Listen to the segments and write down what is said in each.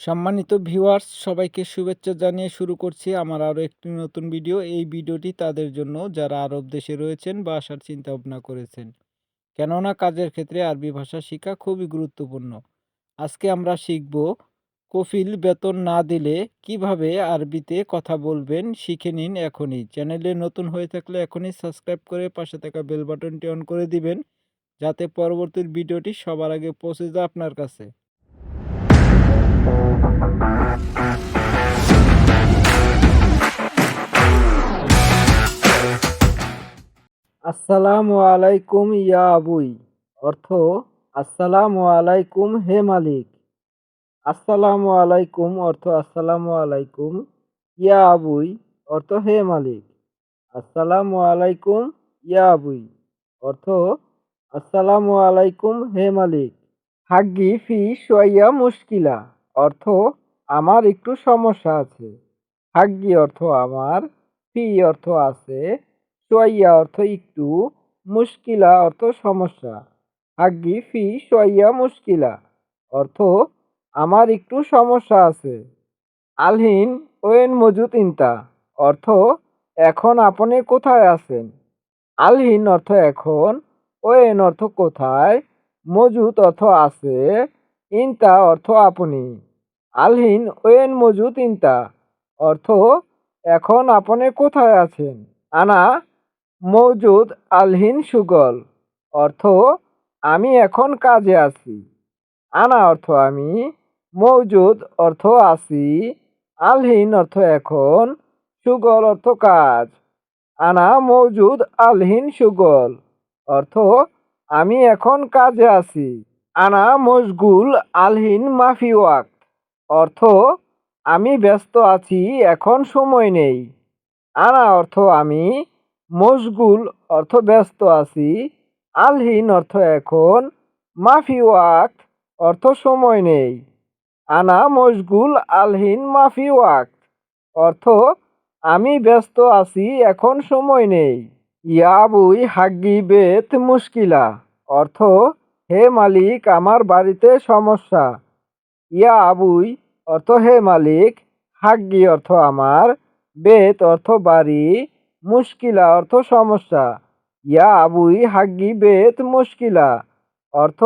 সম্মানিত ভিউয়ার্স, সবাইকে শুভেচ্ছা জানিয়ে শুরু করছি আমার আরও একটি নতুন ভিডিও। এই ভিডিওটি তাদের জন্য যারা আরব দেশে রয়েছেন বা আসার চিন্তা ভাবনা করেছেন। কেননা কাজের ক্ষেত্রে আরবি ভাষা শেখা খুবই গুরুত্বপূর্ণ। আজকে আমরা শিখব কফিল বেতন না দিলে কীভাবে আরবিতে কথা বলবেন শিখে নিন এখনই। চ্যানেলে নতুন হয়ে থাকলে এখনই সাবস্ক্রাইব করে পাশে থাকা বেল বাটনটি অন করে দিবেন, যাতে পরবর্তী ভিডিওটি সবার আগে পৌঁছে যায় আপনার কাছে। আসসালামু আলাইকুম ইয়া আবুই। অর্থ, আসসালামু আলাইকুম হে মালিক। আসসালামু আলাইকুম অর্থ, আসসালামু আলাইকুম ইয়া আবুই। অর্থ, হে মালিক। আসসালামু আলাইকুম ইয়া আবুই। অর্থ, আসসালামু আলাইকুম হে মালিক। হাগ্গি ফি সোয়াইয়া মুশকিলা, অর্থ আমার একটু সমস্যা আছে। হাগ্গি অর্থ আমার, ফি অর্থ আছে, সোয়াইয়া অর্থ একটু, মুশকিলা অর্থ সমস্যা। হাগ্গি ফি সোয়াইয়া মুশকিলা, অর্থ আমার একটু সমস্যা আছে। আলহিন ওয়েন মজুত ইন্তা, অর্থ এখন আপনি কোথায় আছেন? আলহিন অর্থ এখন, ওয়েন অর্থ কোথায়? মজুত অর্থ আছে, ইনতা অর্থ আপনি। আলহিন, ওয়েন মজুত ইনতা। অর্থ, এখন আপনি কোথায় আছেন? আনা মৌজুদ আলহিন সুগল। অর্থ, আমি এখন কাজে আছি। আনা অর্থ আমি মৌজুদ অর্থ আছি। আলহিন অর্থ এখন, সুগল অর্থ কাজ। আনা মৌজুদ আলহিন সুগল। অর্থ আমি এখন কাজে আছি। আনা মশগুল আলহিন মাফি ওয়াক্ত অর্থ, আমি ব্যস্ত আছি, এখন সময় নেই। আনা অর্থ, আমি মশগুল, অর্থ ব্যস্ত আছি। আলহিন অর্থ, এখন মাফি ওয়াক্ত অর্থ সময় নেই। আনা মশগুল আলহিন মাফি ওয়াক্ত অর্থ, আমি ব্যস্ত আছি, এখন সময় নেই। ইয়াবুই হাগ্গি বেত মুশকিলা। অর্থ, হে মালিক, আমার বাড়িতে সমস্যা। ইয়া আবুই অর্থ, হে মালিক, হাগ্গি অর্থ আমার, বেত অর্থ বাড়ি, মুশকিলা অর্থ সমস্যা। ইয়া আবুই হাগ্গি বেত মুশকিলা। অর্থ,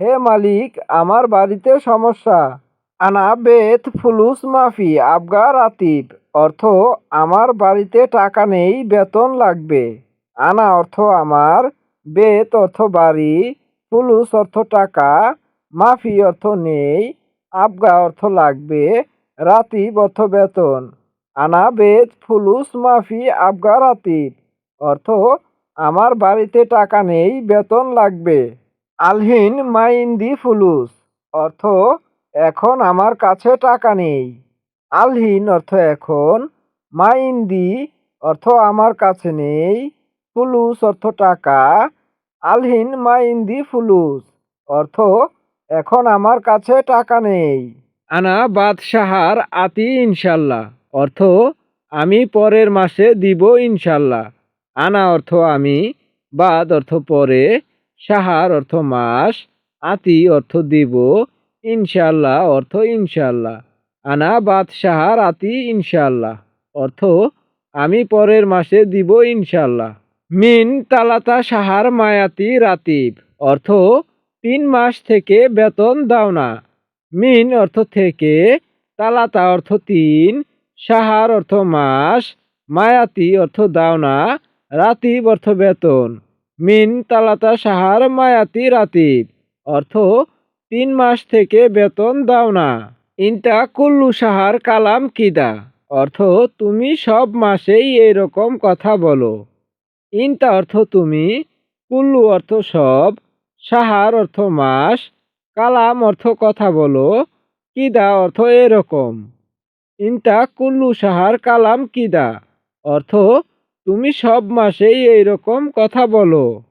হে মালিক, আমার বাড়িতে সমস্যা। আনা, বেত, ফুলুস, মাফি, আবগা, রাতিব। অর্থ, আমার বাড়িতে টাকা নেই, বেতন লাগবে। আনা অর্থ, আমার বেত অর্থ বাড়ি ফুলুস অর্থ টাকা, মাফি অর্থ নেই, আবগা অর্থ লাগবে, রাতিব অর্থ বেতন। আনা বেত ফুলুস মাফি, আবগা, রাতিব। অর্থ, আমার বাড়িতে টাকা নেই, বেতন লাগবে। আলহিন, মাইন্দি ফুলুস অর্থ, এখন আমার কাছে টাকা নেই। আলহিন অর্থ এখন, মাইন্দি অর্থ আমার কাছে নেই, ফুলুস অর্থ টাকা, আলহিন মাইন্দি ফুলুস অর্থ এখন আমার কাছে টাকা নেই। আনা বাদশাহার আতি ইনশাল্লাহ অর্থ আমি পরের মাসে দিব ইনশাল্লাহ। আনা অর্থ আমি, বাদ অর্থ পরে, সাহার অর্থ মাস, আতি অর্থ দিব ইনশাল্লাহ অর্থ ইনশাল্লাহ। আনা বাদশাহার আতি ইনশাল্লাহ অর্থ, আমি পরের মাসে দিব ইনশাল্লাহ মিন তালাতা সাহার মায়াতি রাতিব। অর্থ, তিন মাস থেকে বেতন দাও না। মিন অর্থ থেকে, তালাতা অর্থ তিন, সাহার অর্থ মাস, মায়াতি অর্থ দাও না, রাতিব অর্থ বেতন। মিন তালাতা সাহার মায়াতি রাতিব। অর্থ, তিন মাস থেকে বেতন দাও না। ইনটা কুল্লু সাহার কালাম কিদা? অর্থ, তুমি সব মাসেই এরকম কথা বলো। ইনতা অর্থ, তুমি, কুল্লু অর্থ সব, সাহার অর্থ মাস, কালাম অর্থ কথা বলো, কিদা অর্থ এরকম? ইনতা কুল্লু সাহার কালাম কিদা? অর্থ, তুমি সব মাসেই এইরকম কথা বলো।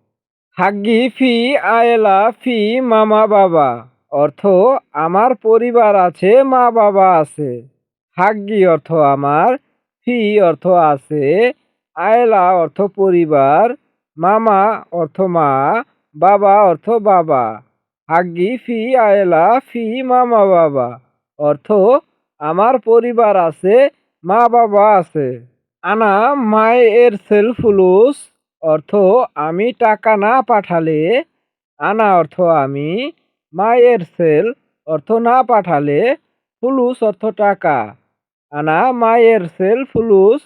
হাগ্গি ফি আয়েলা ফি মামা বাবা। অর্থ, আমার পরিবার আছে মা বাবা আছে। হাগ্গি অর্থ, আমার ফি অর্থ, আছে আয়লা অর্থ, পরিবার মামা অর্থ, মা বাবা অর্থ, বাবা হাগ্গি ফি আয়লা ফি মামা বাবা অর্থ, আমার পরিবার আছে মা বাবা আছে। আনা মায়ের সেল ফুলুস অর্থ, আমি টাকা না পাঠালে আনা অর্থ, আমি মায়ের সেল অর্থ না পাঠালে ফুলুস অর্থ টাকা। আনা মায়ের সেল ফুলুস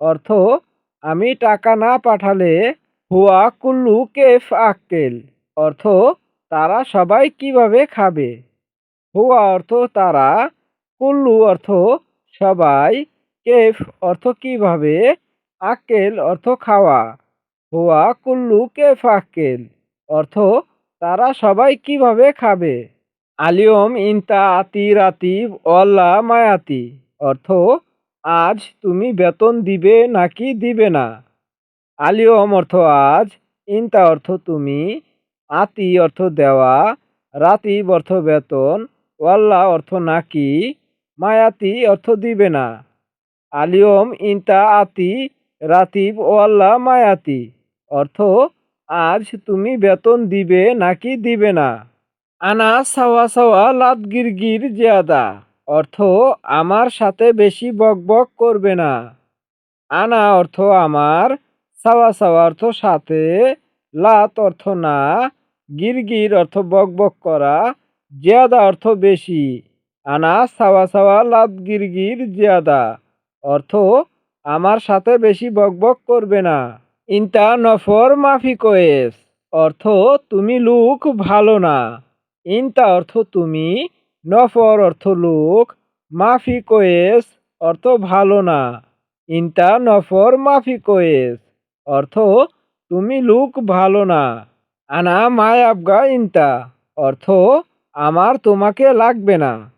অর্থ আমি টাকা না পাঠালে হুয়া কুল্লু কেফ আক্কেল। অর্থ তারা সবাই কীভাবে খাবে? হুয়া অর্থ তারা, কুল্লু অর্থ সবাই, কেফ অর্থ কীভাবে, আক্কেল অর্থ খাওয়া। হুয়া কুল্লু কেফ আক্কেল অর্থ তারা সবাই কীভাবে খাবে? আলিয়ম, ইনতা আতি রাতিব অল্লা, মায়াতি। অর্থ, আজ তুমি বেতন দিবে নাকি দিবে না? আলিয়ম অর্থ আজ, ইনতা অর্থ তুমি, আতি অর্থ দেওয়া, রাতিব অর্থ বেতন ওয়াল্লা অর্থ নাকি, মায়াতি অর্থ দিবে না। আলিয়ম, ইনতা, আতি, রাতিব ওয়াল্লা মায়াতি। অর্থ আজ তুমি বেতন দিবে নাকি দিবে না। আনা সাওয়া সাওয়া লাত গিরগির জিয়াদা। অর্থ, আমার সাথে বেশি বকবক করবে না। আনা অর্থ, আমার। সাওয়া সাওয়া অর্থ, সাথে। লাত অর্থ, না। গিরগির অর্থ বকবক করা। জিয়াদা অর্থ, বেশি। আনা সাওয়া সাওয়া লাত গিরগির জিয়াদা। অর্থ, আমার সাথে বেশি বকবক করবে না। ইনতা নফর মাফি কোয়েস। অর্থ, তুমি লুক ভালো না। ইনতা অর্থ, তুমি নফর অর্থ লোক মাফি কোয়েস, অর্থ ভালো না। ইনতা নফর মাফি কোয়েস, অর্থ, তুমি লুক ভালো না। আনা মায় আবগা ইনতা, অর্থ, আমার তোমাকে লাগবে না।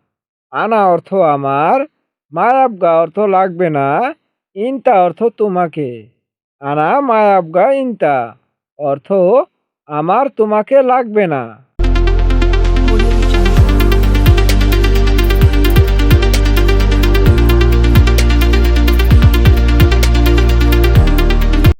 আনা অর্থ, আমার মায় আবগা অর্থ লাগবে না। ইনতা অর্থ, তোমাকে। আনা মায় আবগা ইনতা অর্থ আমার তোমাকে লাগবে না.